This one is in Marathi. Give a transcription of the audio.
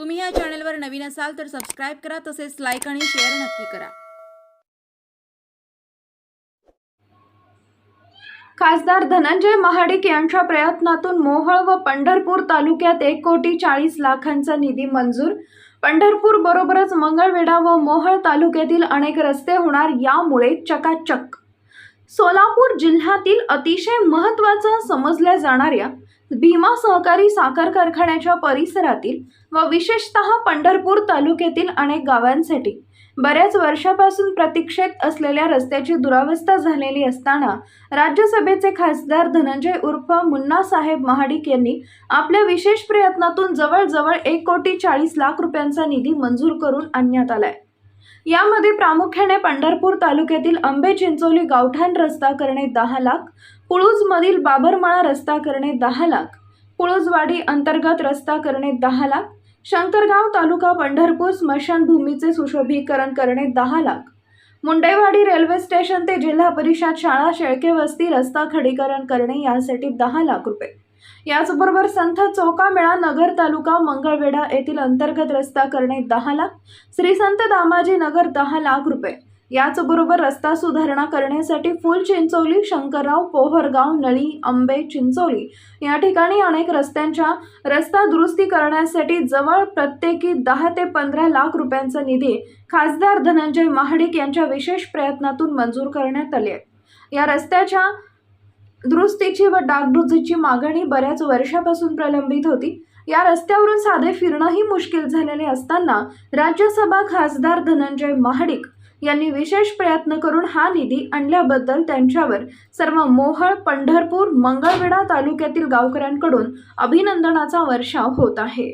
तुम्ही या चॅनलवर नवीन असाल तर सबस्क्राईब करा तसेच लाईक आणि शेअर नक्की करा. खासदार धनंजय महाडिक यांच्या प्रयत्नातून मोहळ व पंढरपूर तालुक्यात एक कोटी चाळीस लाखांचा निधी मंजूर. पंढरपूर बरोबरच मंगळवेढा व मोहळ तालुक्यातील अनेक रस्ते होणार यामुळे चकाचक. सोलापूर जिल्ह्यातील अतिशय महत्त्वाचं समजल्या जाणाऱ्या भीमा सहकारी साखर कारखान्याच्या परिसरातील व विशेषतः पंढरपूर तालुक्यातील अनेक गावांसाठी बऱ्याच वर्षापासून प्रतीक्षेत असलेल्या रस्त्याची दुरावस्था झालेली असताना राज्यसभेचे खासदार धनंजय उर्फ मुन्नासाहेब महाडिक यांनी आपल्या विशेष प्रयत्नातून जवळजवळ एक कोटी चाळीस लाख रुपयांचा निधी मंजूर करून आणण्यात आलाय. यामध्ये प्रामुख्याने पंढरपूर तालुक्यातील आंबे चिंचोली गावठाण रस्ता करणे दहा लाख पुळूजमधील बाबरमाळा रस्ता करणे दहा लाख पुळूजवाडी अंतर्गत रस्ता करणे दहा लाख शंकरगाव तालुका पंढरपूर स्मशानभूमीचे सुशोभीकरण करणे दहा लाख मुंडेवाडी रेल्वे स्टेशन ते जिल्हा परिषद शाळा शेळके वस्ती रस्ता खडीकरण करणे यासाठी दहा लाख रुपये. याचबरोबर संत चौकामेळा नगर तालुका मंगळवेढा येथील अंतर्गत रस्ता करणे दहा लाख. श्री संत दामाजी नगर दहा लाख रुपये. याचबरोबर रस्ता सुधारणा करण्यासाठी फुल चिंचोली शंकरराव पोहरगाव नळी आंबे चिंचोली या ठिकाणी अनेक रस्त्यांच्या रस्ता दुरुस्ती करण्यासाठी जवळ प्रत्येकी दहा ते पंधरा लाख रुपयांचा निधी खासदार धनंजय महाडिक यांच्या विशेष प्रयत्नातून मंजूर करण्यात आले या रस्त्याच्या दुरुस्तीची व डागडुजीची मागणी बऱ्याच वर्षापासून प्रलंबित होती. या रस्त्यावरून साधे फिरणंही मुश्किल झालेले असताना राज्यसभा खासदार धनंजय महाडिक यांनी विशेष प्रयत्न करून हा निधी आणल्याबद्दल त्यांच्यावर सर्व मोहळ पंढरपूर मंगळवेढा तालुक्यातील गावकऱ्यांकडून अभिनंदनाचा वर्षाव होत आहे.